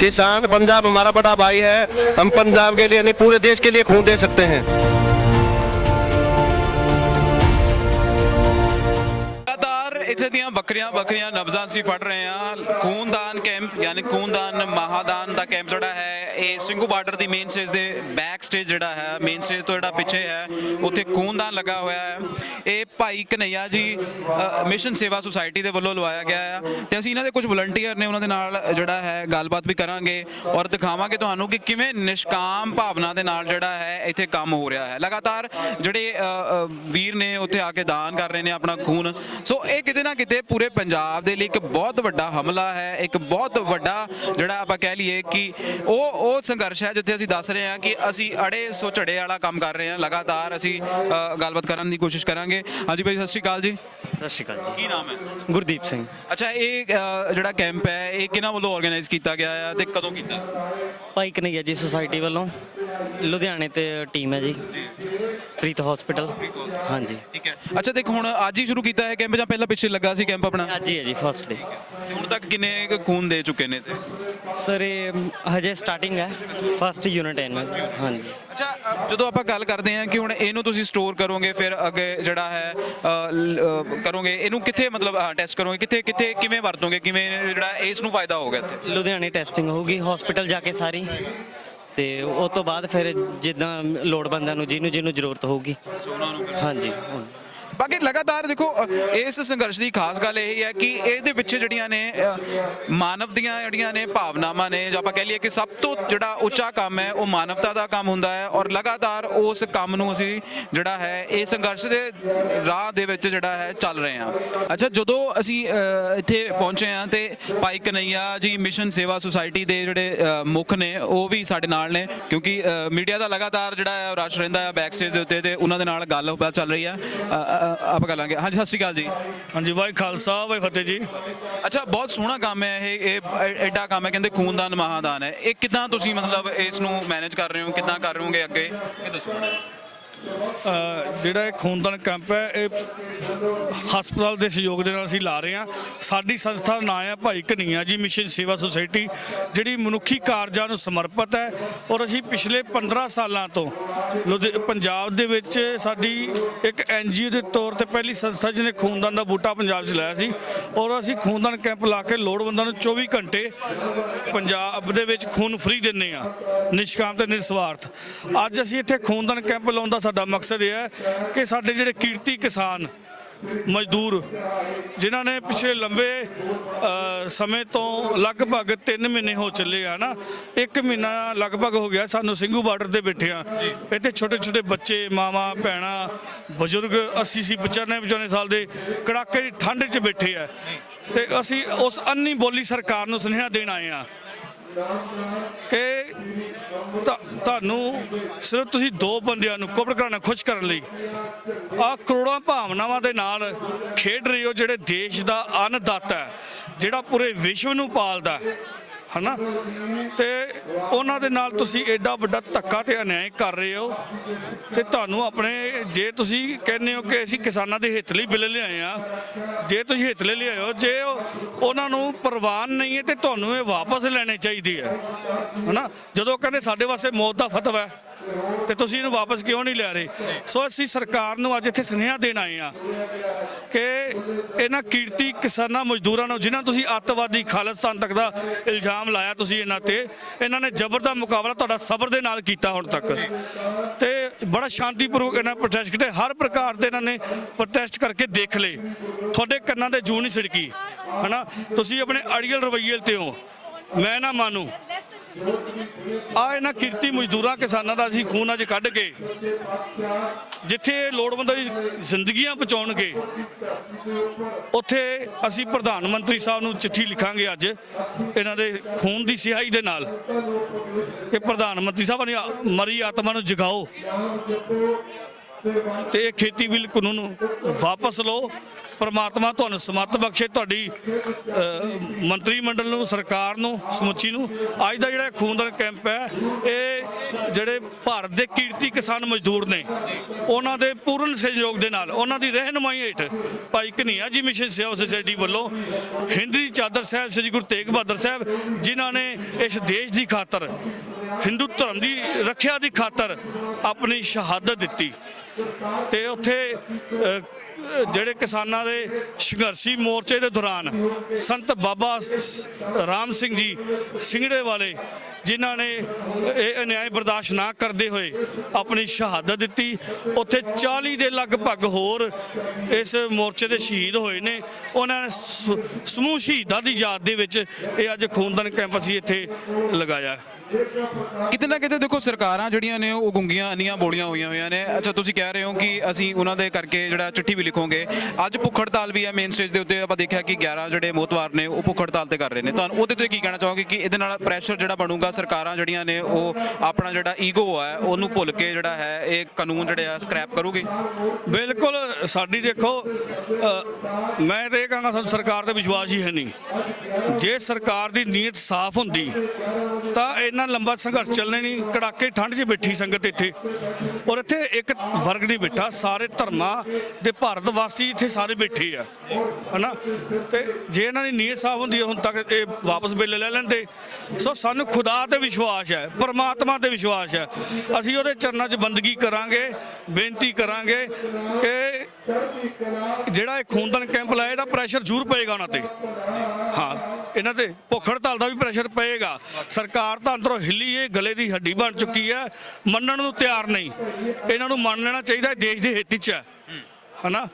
किसान पंजाब हमारा बड़ा भाई है हम पंजाब के लिए नहीं पूरे देश के लिए खून दे सकते हैं ਇੱਥੇ ਦੀਆਂ ਬੱਕਰੀਆਂ ਬੱਕਰੀਆਂ ਨਬਜ਼ਾਂ ਅਸੀਂ ਫੜ ਰਹੇ ਹਾਂ। ਖੂਨਦਾਨ ਕੈਂਪ ਯਾਨੀ ਖੂਨਦਾਨ ਮਹਾਦਾਨ ਦਾ ਕੈਂਪ ਜਿਹੜਾ ਹੈ, ਇਹ ਸਿੰਘੂ ਬਾਰਡਰ ਦੀ ਮੇਨ ਸਟੇਜ ਦੇ ਬੈਕ ਸਟੇਜ ਜਿਹੜਾ ਹੈ ਮੇਨ ਸਟੇਜ ਤੋਂ ਜਿਹੜਾ ਪਿੱਛੇ ਹੈ, ਉੱਥੇ ਖੂਨਦਾਨ ਲੱਗਾ ਹੋਇਆ ਹੈ। ਇਹ ਭਾਈ ਕਨਈਆ ਜੀ ਮਿਸ਼ਨ ਸੇਵਾ ਸੁਸਾਇਟੀ ਦੇ ਵੱਲੋਂ ਲਵਾਇਆ ਗਿਆ ਹੈ ਤੇ ਅਸੀਂ ਇਹਨਾਂ ਦੇ ਕੁਝ ਵਲੰਟੀਅਰ ਨੇ ਉਹਨਾਂ ਦੇ ਨਾਲ ਜਿਹੜਾ ਹੈ, ਗੱਲਬਾਤ ਵੀ ਕਰਾਂਗੇ ਔਰ ਦਿਖਾਵਾਂਗੇ ਤੁਹਾਨੂੰ ਕਿ ਕਿਵੇਂ ਨਿਸ਼ਕਾਮ ਭਾਵਨਾ ਦੇ ਨਾਲ ਜਿਹੜਾ ਹੈ, ਇੱਥੇ ਕੰਮ ਹੋ ਰਿਹਾ ਹੈ। ਲਗਾਤਾਰ ਜਿਹੜੇ ਵੀਰ ਨੇ ਉੱਥੇ ਆ ਕੇ ਦਾਨ ਕਰ ਰਹੇ ਨੇ ਆਪਣਾ ਖੂਨ। ਸੋ ਇਹ ਕਿਤੇ ਨਾ ਕਿਤੇ ਪੂਰੇ ਪੰਜਾਬ ਦੇ ਲਈ ਇੱਕ ਬਹੁਤ ਵੱਡਾ ਹਮਲਾ ਹੈ ਇੱਕ ਬਹੁਤ ਵੱਡਾ ਜਿਹੜਾ ਆਪਾਂ ਕਹਿ ਲਈਏ ਕਿ ਉਹ ਉਹ ਸੰਘਰਸ਼ ਹੈ ਜਿੱਥੇ ਅਸੀਂ ਦੱਸ ਰਹੇ ਹਾਂ ਕਿ ਅਸੀਂ ਅੜੇ ਸੋ ਝੜੇ ਵਾਲਾ ਕੰਮ ਕਰ ਰਹੇ ਹਾਂ ਲਗਾਤਾਰ ਅਸੀਂ ਗੱਲਬਾਤ ਕਰਨ ਦੀ ਕੋਸ਼ਿਸ਼ ਕਰਾਂਗੇ। ਹਾਂਜੀ ਭਾਈ ਸਤਿ ਸ਼੍ਰੀ ਅਕਾਲ ਜੀ। ਸਤਿ ਸ਼੍ਰੀ ਅਕਾਲ ਜੀ। ਕੀ ਨਾਮ ਹੈ? ਗੁਰਦੀਪ ਸਿੰਘ। ਅੱਛਾ ਇਹ ਜਿਹੜਾ ਕੈਂਪ ਹੈ ਇਹ ਕਿਹਨਾਂ ਵੱਲੋਂ ਆਰਗੇਨਾਈਜ਼ ਕੀਤਾ ਗਿਆ ਹੈ ਤੇ ਕਦੋਂ ਕੀਤਾ? ਭਾਈ ਕਨਈਆ ਜੀ ਸੁਸਾਇਟੀ ਵੱਲੋਂ। ਲੁਧਿਆਣੇ ਤੇ ਟੀਮ ਹੈ ਜੀ। ਪ੍ਰੀਤ ਹਸਪੀਟਲ ਹਾਂਜੀ। ਠੀਕ ਹੈ। ਅੱਛਾ ਦੇਖ ਹੁਣ ਅੱਜ ਹੀ ਸ਼ੁਰੂ ਕੀਤਾ ਹੈ ਕੈਂਪ ਜਾਂ ਪਹਿਲਾਂ ਪਿੱਛੇ ਲੱਗਾ ਸੀ ਕੈਂਪ ਆਪਣਾ? ਅੱਜ ਹੀ ਹੈ ਜੀ ਫਸਟ ਡੇ ਤੇ ਹੁਣ ਤੱਕ ਕਿੰਨੇ ਕੁ ਖੂਨ ਦੇ ਚੁੱਕੇ ਨੇ ਤੇ ਸਰ ਇਹ ਹਜੇ ਸਟਾਰਟਿੰਗ ਹੈ। ਫਸਟ ਯੂਨਿਟ ਹੈ ਇਹਨਾਂ ਦੀ। ਹਾਂਜੀ। ਅੱਛਾ ਅ, ਜਦੋਂ ਆਪਾਂ ਗੱਲ ਕਰਦੇ ਹਾਂ ਕਿ ਹੁਣ ਇਹਨੂੰ ਤੁਸੀਂ ਸਟੋਰ ਕਰੋਗੇ ਫਿਰ ਅੱਗੇ ਜਿਹੜਾ ਹੈ ਅ, ਲ- ਅ, ਕਰੋਗੇ ਇਹਨੂੰ ਕਿੱਥੇ ਮਤਲਬ ਟੈਸਟ ਕਰੋਗੇ ਕਿੱਥੇ ਕਿੱਥੇ ਕਿਵੇਂ ਵਰਤੋਗੇ ਕਿਵੇਂ ਜਿਹੜਾ ਇਸ ਨੂੰ ਫਾਇਦਾ ਹੋਊਗਾ ਇੱਥੇ? ਲੁਧਿਆਣੇ ਟੈਸਟਿੰਗ ਹੋਊਗੀ ਹਸਪੀਟਲ ਜਾ ਕੇ ਸਾਰੀ। ਤੇ ਉਸ ਤੋਂ ਬਾਅਦ ਫਿਰ ਜਿੱਦਾਂ ਲੋੜਵੰਦਾਂ ਨੂੰ ਜਿਹਨੂੰ ਜਿਹਨੂੰ ਜ਼ਰੂਰਤ ਹੋਊਗੀ। ਹਾਂਜੀ ਬਾਕੀ ਲਗਾਤਾਰ ਦੇਖੋ ਅ, ਇਸ ਸੰਘਰਸ਼ ਦੀ ਖਾਸ ਗੱਲ ਇਹ ਹੈ ਕਿ ਇਹਦੇ ਪਿੱਛੇ ਜਿਹੜੀਆਂ ਨੇ ਅ, ਮਾਨਵ ਦੀਆਂ ਜਿਹੜੀਆਂ ਨੇ ਭਾਵਨਾਵਾਂ ਨੇ ਜਾਂ ਆਪਾਂ ਕਹਿ ਲਈਏ ਕਿ ਸਭ ਤੋਂ ਜਿਹੜਾ ਉੱਚਾ ਕੰਮ ਹੈ ਉਹ ਮਾਨਵਤਾ ਦਾ ਕੰਮ ਹੁੰਦਾ ਹੈ ਔਰ ਲਗਾਤਾਰ ਉਸ ਕੰਮ ਨੂੰ ਅਸੀਂ ਜਿਹੜਾ ਹੈ ਇਹ ਸੰਘਰਸ਼ ਦੇ ਰਾਹ ਦੇ ਵਿੱਚ ਜਿਹੜਾ ਹੈ ਚੱਲ ਰਹੇ ਹਾਂ। ਅੱਛਾ ਜਦੋਂ ਅਸੀਂ ਅ, ਇੱਥੇ ਪਹੁੰਚੇ ਹਾਂ ਤੇ ਭਾਈ ਕਨਈਆ ਜੀ ਮਿਸ਼ਨ ਸੇਵਾ ਸੁਸਾਇਟੀ ਦੇ ਜਿਹੜੇ ਅ, ਮੁੱਖ ਨੇ ਉਹ ਵੀ ਸਾਡੇ ਨਾਲ ਨੇ ਕਿਉਂਕਿ ਮੀਡੀਆ ਦਾ ਲਗਾਤਾਰ ਜਿਹੜਾ ਹੈ ਰਸ਼ ਰਹਿੰਦਾ ਹੈ ਬੈਕ ਸਟੇਜ ਦੇ ਉੱਤੇ ਤੇ ਉਹਨਾਂ ਦੇ ਨਾਲ ਗੱਲਬਾਤ ਚੱਲ ਰਹੀ ਹੈ। ਅ, ਅ, ਆਪਾਂ ਕਰ ਲਾਂਗੇ ਹਾਂਜੀ ਸਤਿ ਸ਼੍ਰੀ ਅਕਾਲ ਜੀ। ਹਾਂਜੀ ਵਾਹਿ ਖਾਲਸਾ ਵਾਹਿ ਫਤਿਹ ਜੀ। ਅੱਛਾ ਬਹੁਤ ਸੋਹਣਾ ਕੰਮ ਹੈ ਇਹ ਇਹ ਐਡਾ ਕੰਮ ਹੈ ਕਹਿੰਦੇ ਖੂਨਦਾਨ ਮਹਾਦਾਨ ਹੈ। ਇਹ ਕਿਦਾਂ ਤੁਸੀਂ ਮਤਲਬ ਇਸ ਨੂੰ ਮੈਨੇਜ ਕਰ ਰਹੇ ਹੋ? ਕਿਦਾਂ ਕਰ ਰਹੇ ਹੋਗੇ ਅੱਗੇ? ਇਹ ਦੱਸੋ। ਜਿਹੜਾ ਇਹ ਖੂਨਦਾਨ ਕੈਂਪ ਹੈ, ਇਹ ਹਸਪਤਾਲ ਦੇ ਸਹਿਯੋਗ ਦੇ ਨਾਲ ਅਸੀਂ ਲਾ ਰਹੇ ਹਾਂ। ਸਾਡੀ ਸੰਸਥਾ ਦਾ ਨਾਮ ਹੈ ਭਾਈ ਕਨਈਆ ਜੀ ਮਿਸ਼ਨ ਸੇਵਾ ਸੁਸਾਇਟੀ ਜਿਹੜੀ ਮਨੁੱਖੀ ਕਾਰਜਾਂ ਨੂੰ ਸਮਰਪਿਤ ਹੈ ਔਰ ਅਸੀਂ ਪਿਛਲੇ 15 ਸਾਲਾਂ ਤੋਂ ਲੁਧਿ- ਪੰਜਾਬ ਦੇ ਵਿੱਚ ਸਾਡੀ ਇੱਕ ਐਨਜੀਓ ਦੇ ਤੌਰ ਤੇ ਪਹਿਲੀ ਸੰਸਥਾ ਜਿਹਨੇ ਖੂਨਦਾਨ ਦਾ ਬੂਟਾ ਪੰਜਾਬ 'ਚ ਲਾਇਆ ਸੀ ਔਰ ਅਸੀਂ ਖੂਨਦਾਨ ਕੈਂਪ ਲਾ ਕੇ ਲੋੜਵੰਦਾਂ ਨੂੰ 24 ਘੰਟੇ ਪੰਜਾਬ ਦੇ ਵਿੱਚ ਖੂਨ ਫ੍ਰੀ ਦਿੰਨੇ ਆ ਨਿਸ਼ਕਾਮ ਤੇ ਨਿਰਸਵਾਰਥ। ਅੱਜ ਅਸੀਂ ਇੱਥੇ ਖੂਨਦਾਨ ਕੈਂਪ ਲਾਉਣ ਦਾ ਸਾਡਾ ਮਕਸਦ ਇਹ ਹੈ ਕਿ ਸਾਡੇ ਜਿਹੜੇ ਕੀਰਤੀ ਕਿਸਾਨ, ਮਜ਼ਦੂਰ, ਜਿਨ੍ਹਾਂ ਨੇ ਪਿਛਲੇ ਲੰਬੇ ਸਮੇਂ ਤੋਂ ਲਗਭਗ 3 ਮਹੀਨੇ ਹੋ ਚੱਲੇ ਆ ਨਾ 1 ਮਹੀਨਾ ਲਗਭਗ ਹੋ ਗਿਆ ਸਾਨੂੰ ਸਿੰਘੂ ਬਾਰਡਰ ਤੇ ਬੈਠੇ ਆ ਇੱਥੇ ਛੋਟੇ ਛੋਟੇ ਬੱਚੇ, ਮਾਵਾਂ, ਭੈਣਾਂ, ਬਜ਼ੁਰਗ 80 ਸੀ 95 95 ਸਾਲ ਦੇ ਕੜਾਕੇ ਦੀ ਠੰਡ 'ਚ ਬੈਠੇ ਆ। ਤੇ ਅਸੀਂ ਉਸ ਅੰਨੀ ਬੋਲੀ ਸਰਕਾਰ ਨੂੰ ਸੁਨੇਹਾ ਦੇਣ ਆਏ ਆ। ਕਿ ਤੁਹਾਨੂੰ ਸਿਰਫ ਤੁਸੀਂ ਦੋ ਬੰਦਿਆਂ ਨੂੰ ਕੁਬੜ ਕਰਨਾ ਖੁਸ਼ ਕਰਨ ਲਈ। ਆ ਕਰੋੜਾਂ ਭਾਵਨਾਵਾਂ ਦੇ ਨਾਲ ਖੇਡ ਰਹੇ ਹੋ, ਜਿਹੜੇ ਦੇਸ਼ ਦਾ ਅੰਨਦਾਤਾ ਹੈ, ਜਿਹੜਾ ਪੂਰੇ ਵਿਸ਼ਵ ਨੂੰ ਪਾਲਦਾ ਹੈ। ਹਨਾ? ਤੇ ਉਹਨਾਂ ਦੇ ਨਾਲ ਤੁਸੀਂ ਐਡਾ ਵੱਡਾ ਧੱਕਾ ਤੇ ਅਨਿਆਏ ਕਰ ਰਹੇ ਹੋ। ਤੇ ਤੁਹਾਨੂੰ ਆਪਣੇ ਜੇ ਤੁਸੀਂ ਕਹਿੰਦੇ ਹੋ ਕਿ ਅਸੀਂ ਕਿਸਾਨਾਂ ਦੇ ਹਿੱਤ ਲਈ ਬਿੱਲ ਲਿਆਏ ਆ, ਜੇ ਤੁਸੀਂ ਹਿੱਤ ਲਈ ਲਿਆਏ ਹੋ, ਜੇ ਉਹਨਾਂ ਨੂੰ ਪ੍ਰਵਾਨ ਨਹੀਂ ਹੈ ਤੇ ਤੁਹਾਨੂੰ ਇਹ ਵਾਪਸ ਲੈਣੇ ਚਾਹੀਦੀ ਹੈ ਹਨਾ? ਜਦੋਂ ਕਹਿੰਦੇ ਸਾਡੇ ਵਾਸਤੇ ਮੌਤ ਦਾ ਫਤਵਾ ਹੈ ਤੇ ਤੁਸੀਂ ਇਹਨੂੰ ਵਾਪਸ ਕਿਉਂ ਨਹੀਂ ਲੈ ਰਹੇ? ਸੋ ਅਸੀਂ ਸਰਕਾਰ ਨੂੰ ਅੱਜ ਇੱਥੇ ਸੁਨੇਹਾ ਦੇਣ ਆਏ ਆ ਕਿ ਇਹਨਾਂ ਕੀਰਤੀ ਕਿਸਾਨਾਂ ਮਜ਼ਦੂਰਾਂ ਨੂੰ, ਜਿਨ੍ਹਾਂ ਤੁਸੀਂ ਅੱਤਵਾਦੀ ਖਾਲਿਸਤਾਨ ਤੱਕ ਦਾ ਇਲਜ਼ਾਮ ਲਾਇਆ ਤੁਸੀਂ ਇਹਨਾਂ ਤੇ, ਇਹਨਾਂ ਨੇ ਜ਼ਬਰ ਦਾ ਮੁਕਾਬਲਾ ਤੁਹਾਡਾ ਸਬਰ ਦੇ ਨਾਲ ਕੀਤਾ ਹੁਣ ਤੱਕ। ਤੇ ਬੜਾ ਸ਼ਾਂਤੀਪੂਰਵਕ ਇਹਨਾਂ ਪ੍ਰੋਟੈਸਟ ਕੀਤੇ। ਹਰ ਪ੍ਰਕਾਰ ਦੇ ਇਹਨਾਂ ਨੇ ਪ੍ਰੋਟੈਸਟ ਕਰਕੇ ਦੇਖ ਲਏ। ਤੁਹਾਡੇ ਕੰਨਾਂ ਤੇ ਜੂ ਨਹੀਂ ਛਿੜਕੀ ਹਨਾ? ਤੁਸੀਂ ਆਪਣੇ ਅੜੀਅਲ ਰਵੱਈਏ ਤੇ ਹੋ। ਮੈਂ ਨਾ ਮਾਨੂੰ। ਆ ਇਹਨਾਂ ਕਿਰਤੀ ਮਜ਼ਦੂਰਾਂ, ਕਿਸਾਨਾਂ ਦਾ ਅਸੀਂ ਖੂਨ ਅੱਜ ਕੱਢ ਕੇ ਜਿੱਥੇ ਲੋੜਵੰਦਾਂ ਦੀ ਜ਼ਿੰਦਗੀਆਂ ਬਚਾਉਣਗੇ ਉੱਥੇ ਅਸੀਂ ਪ੍ਰਧਾਨ ਮੰਤਰੀ ਸਾਹਿਬ ਨੂੰ ਚਿੱਠੀ ਲਿਖਾਂਗੇ ਅੱਜ ਇਹਨਾਂ ਦੇ ਖੂਨ ਦੀ ਸਿਆਹੀ ਦੇ ਨਾਲ ਕਿ ਪ੍ਰਧਾਨ ਮੰਤਰੀ ਸਾਹਿਬ ਨੇ ਮਰੀ ਆਤਮਾ ਨੂੰ ਜਗਾਓ ਤੇ ਇਹ ਖੇਤੀ ਬਿੱਲ ਕਾਨੂੰਨ ਵਾਪਸ ਲਓ। ਪਰਮਾਤਮਾ ਤੁਹਾਨੂੰ ਸਮੱਤ ਬਖਸ਼ੇ ਤੁਹਾਡੀ ਮੰਤਰੀ ਮੰਡਲ ਨੂੰ, ਸਰਕਾਰ ਨੂੰ, ਸਮੁੱਚੀ ਨੂੰ। ਅੱਜ ਦਾ ਜਿਹੜਾ ਖੂਨਦਾਨ ਕੈਂਪ ਹੈ, ਇਹ ਜਿਹੜੇ ਭਾਰਤ ਦੇ ਕੀਰਤੀ ਕਿਸਾਨ ਮਜ਼ਦੂਰ ਨੇ, ਉਹਨਾਂ ਦੇ ਪੂਰਨ ਸਹਿਯੋਗ ਦੇ ਨਾਲ, ਉਹਨਾਂ ਦੀ ਰਹਿਨੁਮਾਈ ਹੇਠ ਭਾਈ ਕਨ੍ਹਈਆ ਜੀ ਮਿਸ਼ਨ ਸੇਵਾ ਸੁਸਾਇਟੀ ਵੱਲੋਂ ਹਿੰਦ ਚਾਦਰ ਸਾਹਿਬ, ਸ੍ਰੀ ਗੁਰੂ ਤੇਗ ਬਹਾਦਰ ਸਾਹਿਬ, ਜਿਨ੍ਹਾਂ ਨੇ ਇਸ ਦੇਸ਼ ਦੀ ਖਾਤਰ, ਹਿੰਦੂ ਧਰਮ ਦੀ ਰੱਖਿਆ ਦੀ ਖਾਤਰ ਆਪਣੀ ਸ਼ਹਾਦਤ ਦਿੱਤੀ। ਤੇ ਉੱਥੇ ਜਿਹੜੇ ਕਿਸਾਨਾਂ ਦੇ ਸੰਘਰਸ਼ੀ ਮੋਰਚੇ ਦੇ ਦੌਰਾਨ ਸੰਤ ਬਾਬਾ ਰਾਮ ਸਿੰਘ ਜੀ ਸਿੰਘੜੇ ਵਾਲੇ ਜਿਨ੍ਹਾਂ ਨੇ ਇਹ ਅਨਿਆਏ ਬਰਦਾਸ਼ਤ ਨਾ ਕਰਦੇ ਹੋਏ ਆਪਣੀ ਸ਼ਹਾਦਤ ਦਿੱਤੀ। ਉੱਥੇ 40 ਦੇ ਲਗਭਗ ਹੋਰ ਇਸ ਮੋਰਚੇ ਦੇ ਸ਼ਹੀਦ ਹੋਏ ਨੇ। ਉਹਨਾਂ ਨੇ ਸਮੂਹ ਸ਼ਹੀਦਾਂ ਦੀ ਯਾਦ ਦੇ ਵਿੱਚ ਇਹ ਅੱਜ ਖੂਨਦਾਨ ਕੈਂਪ ਅਸੀਂ ਇੱਥੇ ਲਗਾਇਆ। ਕਿਤੇ ਨਾ ਕਿਤੇ ਦੇਖੋ ਸਰਕਾਰਾਂ ਜਿਹੜੀਆਂ ਨੇ ਉਹ ਗੁੰਗੀਆਂ, ਅੰਨੀਆਂ ਬੋਲੀਆਂ ਹੋਈਆਂ ਹੋਈਆਂ ਨੇ। ਅੱਛਾ, ਤੁਸੀਂ ਕਹਿ ਰਹੇ ਹੋ ਕਿ ਅਸੀਂ ਉਹਨਾਂ ਦੇ ਕਰਕੇ ਜਿਹੜਾ ਚਿੱਠੀ ਵੀ ਲਿਖੋਗੇ। ਅੱਜ ਭੁੱਖ ਹੜਤਾਲ ਵੀ ਹੈ ਮੇਨ ਸਟੇਜ ਦੇ ਉੱਤੇ। ਆਪਾਂ ਦੇਖਿਆ ਕਿ 11 ਜਿਹੜੇ ਮੋਤਵਾਰ ਨੇ ਉਹ ਭੁੱਖ ਹੜਤਾਲ ਤੇ ਕਰ ਰਹੇ ਨੇ। ਤੁਹਾਨੂੰ ਉਹਦੇ ਤੇ ਕੀ ਕਹਿਣਾ ਚਾਹੋਗੇ ਕਿ ਇਹਦੇ ਨਾਲ ਪ੍ਰੈਸ਼ਰ ਜਿਹੜਾ ਬਣੂਗਾ ਸਰਕਾਰਾਂ ਜਿਹੜੀਆਂ ਨੇ ਉਹ ਆਪਣਾ ਜਿਹੜਾ ਈਗੋ ਹੈ ਉਹਨੂੰ ਭੁੱਲ ਕੇ ਜਿਹੜਾ ਹੈ, ਇਹ ਕਾਨੂੰਨ ਜਿਹੜੇ ਸਕ੍ਰੈਪ ਕਰੂਗੀ? ਬਿਲਕੁਲ, ਸਾਡੀ ਦੇਖੋ ਮੈਂ ਤਾਂ ਇਹ ਕਹਾਂਗਾ, ਸਾਨੂੰ ਸਰਕਾਰ ਤੇ ਵਿਸ਼ਵਾਸ ਹੀ ਹੈ ਨਹੀਂ। ਜੇ ਸਰਕਾਰ ਦੀ ਨੀਅਤ ਸਾਫ਼ ਹੁੰਦੀ, ਤਾਂ ਇੰਨਾ ਲੰਬਾ ਸੰਘਰਸ਼ ਚੱਲਣੇ ਨਹੀਂ, ਕੜਾਕੇ ਠੰਡ 'ਚ ਬੈਠੀ ਸੰਗਤ ਇੱਥੇ। ਔਰ ਇੱਥੇ ਇੱਕ ਵਰਗ ਨਹੀਂ ਬੈਠਾ, ਸਾਰੇ ਧਰਮਾਂ ਦੇ ਭਾਰਤ ਵਾਸੀ ਇੱਥੇ ਸਾਰੇ ਬੈਠੇ ਆ। ਹਨਾ? ਤੇ ਜੇ ਇਹਨਾਂ ਦੀ ਨੀਅਤ ਸਾਫ਼ ਹੁੰਦੀ ਹੁਣ ਤੱਕ ਇਹ ਵਾਪਸ ਬਿੱਲ ਲੈ ਲੈਂਦੇ। ਸੋ ਸਾਨੂੰ ਖੁਦਾ ਤੇ ਵਿਸ਼ਵਾਸ ਹੈ, ਪਰਮਾਤਮਾ ਤੇ ਵਿਸ਼ਵਾਸ ਹੈ। ਅਸੀਂ ਉਹਦੇ ਚਰਨਾਂ 'ਚ ਬੰਦਗੀ ਕਰਾਂਗੇ, ਬੇਨਤੀ ਕਰਾਂਗੇ ਕਿ ਜਿਹੜਾ ਇਹ ਖੂਨਦਾਨ ਕੈਂਪ ਲਾਇਆ, ਇਹਦਾ ਪ੍ਰੈਸ਼ਰ ਜ਼ਰੂਰ ਪਏਗਾ ਉਹਨਾਂ ਤੇ। ਹਾਂ, ਇਹਨਾਂ ਤੇ ਭੁੱਖ ਹੜਤਾਲ ਦਾ ਵੀ ਪ੍ਰੈਸ਼ਰ ਪਏਗਾ। ਸਰਕਾਰ ਤਾਂ ਅੰਦਰੋਂ ਹਿੱਲੀ ਇਹ ਗਲੇ ਦੀ ਹੱਡੀ ਬਣ ਚੁੱਕੀ ਹੈ। ਮੰਨਣ ਨੂੰ ਤਿਆਰ ਨਹੀਂ। ਇਹਨਾਂ ਨੂੰ ਮੰਨ ਲੈਣਾ ਚਾਹੀਦਾ, ਇਹ ਦੇਸ਼ ਦੇ ਹਿੱਤ 'ਚ ਹੈ। ਹਨਾ?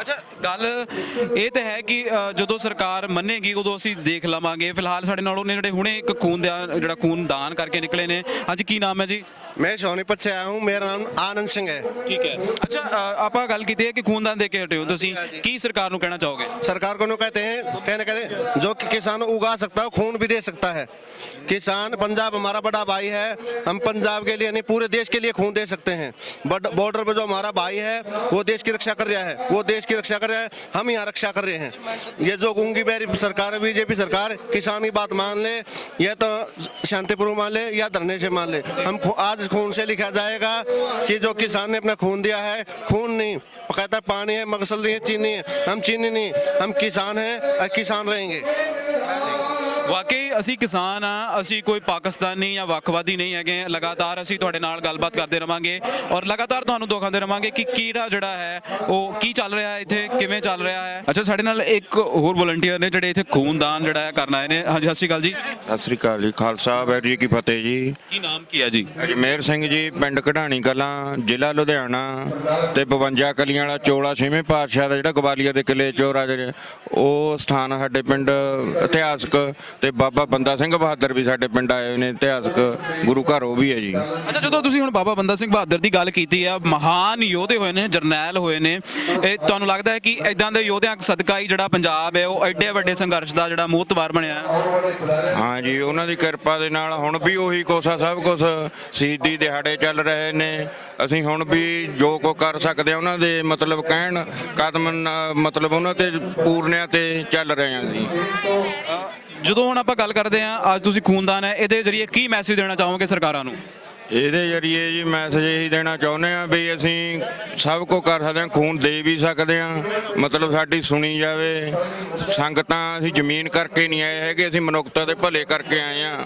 ਅੱਛਾ ਗੱਲ ਇਹ ਤਾਂ ਹੈ ਕਿ ਅ, ਜਦੋਂ ਸਰਕਾਰ ਮੰਨੇਗੀ ਉਦੋਂ ਅਸੀਂ ਦੇਖ ਲਵਾਂਗੇ। ਫਿਲਹਾਲ ਸਾਡੇ ਨਾਲ ਉਹਨੇ ਜਿਹੜੇ ਹੁਣੇ ਇੱਕ ਖੂਨ ਦਾ ਜਿਹੜਾ ਖੂਨ ਦਾਨ ਕਰਕੇ ਨਿਕਲੇ ਨੇ। ਅੱਜ ਕੀ ਨਾਮ ਹੈ ਜੀ? मैं सोनीपत से आया हूँ मेरा नाम आनंद सिंह है ਠੀਕ ਹੈ ਅੱਛਾ ਅ, ਆਪਾਂ ਗੱਲ ਕੀਤੀ ਹੈ ਕਿ ਖੂਨਦਾਨ ਦੇ ਕੇ ਹਟੇ ਹੋ ਤੁਸੀਂ ਕੀ ਸਰਕਾਰ ਨੂੰ ਕਹਿਣਾ ਚਾਹੋਗੇ सरकार को नो कहते हैं कहने कहते जो कि किसान उगा सकता है खून भी दे सकता है किसान पंजाब हमारा बड़ा भाई है हम पंजाब के लिए नहीं पूरे देश के लिए खून दे सकते हैं बट बॉर्डर पे जो हमारा भाई है वो देश की रक्षा कर रहा है वो देश की रक्षा कर रहा है हम यहाँ रक्षा कर रहे हैं ये जो गूंगी बैरी सरकार है बीजेपी सरकार किसान की बात मान ले या तो शांतिपूर्व मान ले या धरने से मान ले हम खू- आज खून से लिखा जाएगा कि जो किसान ने अपना खून दिया है खून नहीं कहता पानी है मगसल नहीं है चीनी है हम चीनी नहीं हम किसान हैं और किसान रहेंगे ਵਾਕਈ ਅਸੀਂ ਕਿਸਾਨ ਆ ਅਸੀਂ ਕੋਈ ਪਾਕਿਸਤਾਨੀ ਜਾਂ ਵੱਖਵਾਦੀ ਨਹੀਂ ਹੈਗੇ। ਲਗਾਤਾਰ ਅਸੀਂ ਤੁਹਾਡੇ ਨਾਲ ਗੱਲਬਾਤ ਕਰਦੇ ਰਵਾਂਗੇ ਔਰ ਲਗਾਤਾਰ ਤੁਹਾਨੂੰ ਦਿਖਾਉਂਦੇ ਰਵਾਂਗੇ ਕਿ ਕੀੜਾ ਜਿਹੜਾ ਹੈ ਉਹ ਕੀ ਚੱਲ ਰਿਹਾ ਹੈ ਇੱਥੇ ਕਿਵੇਂ ਚੱਲ ਰਿਹਾ ਹੈ। ਅੱਛਾ ਸਾਡੇ ਨਾਲ ਇੱਕ ਹੋਰ ਵਲੰਟੀਅਰ ਨੇ ਜਿਹੜੇ ਇੱਥੇ ਖੂਨਦਾਨ ਜਿਹੜਾ ਹੈ ਕਰਨ ਆਏ ਨੇ। ਹਾਂਜੀ ਸਤਿ ਸ਼੍ਰੀ ਅਕਾਲ ਜੀ। ਸਤਿ ਸ੍ਰੀ ਅਕਾਲ ਜੀ। ਖਾਲਸਾ ਵਾਹਿਗੁਰੂ ਜੀ ਕੀ ਫਤਿਹ ਜੀ। ਕੀ ਨਾਮ ਕੀ ਹੈ ਜੀ? ਅਜਮੇਰ ਸਿੰਘ ਜੀ ਪਿੰਡ ਕਢਾਣੀ ਕਲਾਂ ਜ਼ਿਲ੍ਹਾ ਲੁਧਿਆਣਾ ਤੇ 52 ਕਲੀਆਂ ਵਾਲਾ ਚੋਲਾ ਛੇਵੇਂ ਪਾਤਸ਼ਾਹ ਦਾ ਜਿਹੜਾ ਗਵਾਲੀਅਰ ਦੇ ਕਿਲੇ ਚੋਰਾ ਜਿਹੜੇ ਉਹ ਸਥਾਨ ਸਾਡੇ ਪਿੰਡ ਇਤਿਹਾਸਕ। ਤੇ ਬਾਬਾ ਬੰਦਾ ਸਿੰਘ ਬਹਾਦਰ ਵੀ ਸਾਡੇ ਪਿੰਡ ਆਏ ਹੋਏ ਨੇ ਇਤਿਹਾਸਕ ਗੁਰੂ ਘਰ ਉਹ ਵੀ ਹੈ ਜੀ। ਅੱਛਾ ਜਦੋਂ ਤੁਸੀਂ ਹੁਣ ਬਾਬਾ ਬੰਦਾ ਸਿੰਘ ਬਹਾਦਰ ਦੀ ਗੱਲ ਕੀਤੀ ਆ ਮਹਾਨ ਯੋਧੇ ਹੋਏ ਨੇ ਜਰਨੈਲ ਹੋਏ ਨੇ ਇਹ ਤੁਹਾਨੂੰ ਲੱਗਦਾ ਹੈ ਕਿ ਇਦਾਂ ਦੇ ਯੋਧਿਆਂ ਸਦਕਾ ਹੀ ਜਿਹੜਾ ਪੰਜਾਬ ਹੈ ਉਹ ਐਡੇ ਵੱਡੇ ਸੰਘਰਸ਼ ਦਾ ਜਿਹੜਾ ਮੋਹਤਵਾਰ ਬਣਿਆ ਹੈ? ਜੀ ਉਹਨਾਂ ਦੀ ਕਿਰਪਾ ਦੇ ਨਾਲ ਹੁਣ ਵੀ ਉਹੀ ਕੋਸਾ ਸਭ ਕੁਝ ਸ਼ਹੀਦੀ ਦਿਹਾੜੇ ਚੱਲ ਰਹੇ ਨੇ। ਅਸੀਂ ਹੁਣ ਵੀ ਜੋ ਕੋ ਕਰ ਸਕਦੇ ਆ ਉਹਨਾਂ ਦੇ ਮਤਲਬ ਕਹਿਣ ਕਦਮ ਨ- ਮਤਲਬ ਉਹਨਾਂ ਤੇ ਪੂਰਨਿਆਂ ਤੇ ਚੱਲ ਰਹੇ ਹਾਂ ਅਸੀਂ। ਜਦੋਂ ਹੁਣ ਆਪਾਂ ਗੱਲ ਕਰਦੇ ਹਾਂ, ਅੱਜ ਤੁਸੀਂ ਖੂਨਦਾਨ ਹੈ, ਇਹਦੇ ਜ਼ਰੀਏ ਕੀ ਮੈਸੇਜ ਦੇਣਾ ਚਾਹੋਗੇ ਸਰਕਾਰਾਂ ਨੂੰ? ਇਹਦੇ ਜਰੀਏ ਜੀ ਮੈਸੇਜ ਇਹੀ ਦੇਣਾ ਚਾਹੁੰਦੇ ਆ ਵੀ ਅਸੀਂ ਸਭ ਕੁਝ ਕਰ ਸਕਦੇ ਹਾਂ, ਖੂਨ ਦੇ ਵੀ ਸਕਦੇ ਹਾਂ। ਮਤਲਬ ਸਾਡੀ ਸੁਣੀ ਜਾਵੇ। ਸੰਗਤਾਂ, ਅਸੀਂ ਜ਼ਮੀਨ ਕਰਕੇ ਨਹੀਂ ਆਏ ਹੈਗੇ, ਅਸੀਂ ਮਨੁੱਖਤਾ ਦੇ ਭਲੇ ਕਰਕੇ ਆਏ ਆ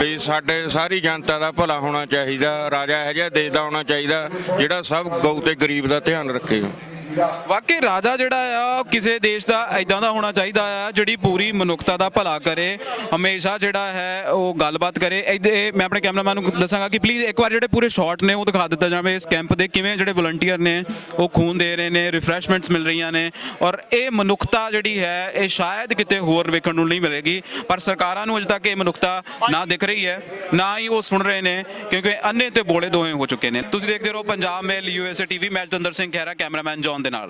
ਵੀ ਸਾਡੇ ਸਾਰੀ ਜਨਤਾ ਦਾ ਭਲਾ ਹੋਣਾ ਚਾਹੀਦਾ, ਰਾਜਾ ਇਹੋ ਜਿਹਾ ਦੇਸ਼ ਦਾ ਹੋਣਾ ਚਾਹੀਦਾ, ਜਿਹੜਾ ਸਭ ਗਊ ਤੇ ਗਰੀਬ ਦਾ ਧਿਆਨ ਰੱਖੇ। ਵਾਕਈ ਰਾਜਾ ਜਿਹੜਾ ਆ, ਉਹ ਕਿਸੇ ਦੇਸ਼ ਦਾ ਐਦਾਂ ਦਾ ਹੋਣਾ ਚਾਹੀਦਾ ਆ, ਜਿਹੜੀ ਪੂਰੀ ਮਨੁੱਖਤਾ ਦਾ ਭਲਾ ਕਰੇ, ਹਮੇਸ਼ਾ ਜਿਹੜਾ ਹੈ, ਉਹ ਗੱਲਬਾਤ ਕਰੇ। ਇਹਦੇ ਮੈਂ ਆਪਣੇ ਕੈਮਰਾਮੈਨ ਨੂੰ ਦੱਸਾਂਗਾ ਕਿ ਪਲੀਜ਼ ਇੱਕ ਵਾਰ ਜਿਹੜੇ ਪੂਰੇ ਸ਼ਾਟ ਨੇ, ਉਹ ਦਿਖਾ ਦਿੱਤਾ ਜਾਵੇ ਇਸ ਕੈਂਪ ਦੇ, ਕਿਵੇਂ ਜਿਹੜੇ ਵਲੰਟੀਅਰ ਨੇ, ਉਹ ਖੂਨ ਦੇ ਰਹੇ ਨੇ ਰਿਫਰੈਸ਼ਮੈਂਟਸ ਮਿਲ ਰਹੀਆਂ ਨੇ, ਔਰ ਇਹ ਮਨੁੱਖਤਾ ਜਿਹੜੀ ਹੈ, ਇਹ ਸ਼ਾਇਦ ਕਿਤੇ ਹੋਰ ਵੇਖਣ ਨੂੰ ਨਹੀਂ ਮਿਲੇਗੀ, ਪਰ ਸਰਕਾਰਾਂ ਨੂੰ ਅਜੇ ਤੱਕ ਇਹ ਮਨੁੱਖਤਾ ਨਾ ਦਿਖ ਰਹੀ ਹੈ, ਨਾ ਹੀ ਉਹ ਸੁਣ ਰਹੇ ਨੇ, ਕਿਉਂਕਿ ਅੰਨੇ ਤੇ ਬੋਲੇ ਦੋਵੇਂ ਹੋ ਚੁੱਕੇ ਨੇ। ਤੁਸੀਂ ਦੇਖਦੇ ਰਹੋ Punjab mail U S A TV ਮੈਂ ਜਤਿੰਦਰ ਸਿੰਘ ਖਹਿਰਾ, ਕੈਮਰਾਮੈਨ ਜੌਨ ਦੇ ਨਾਲ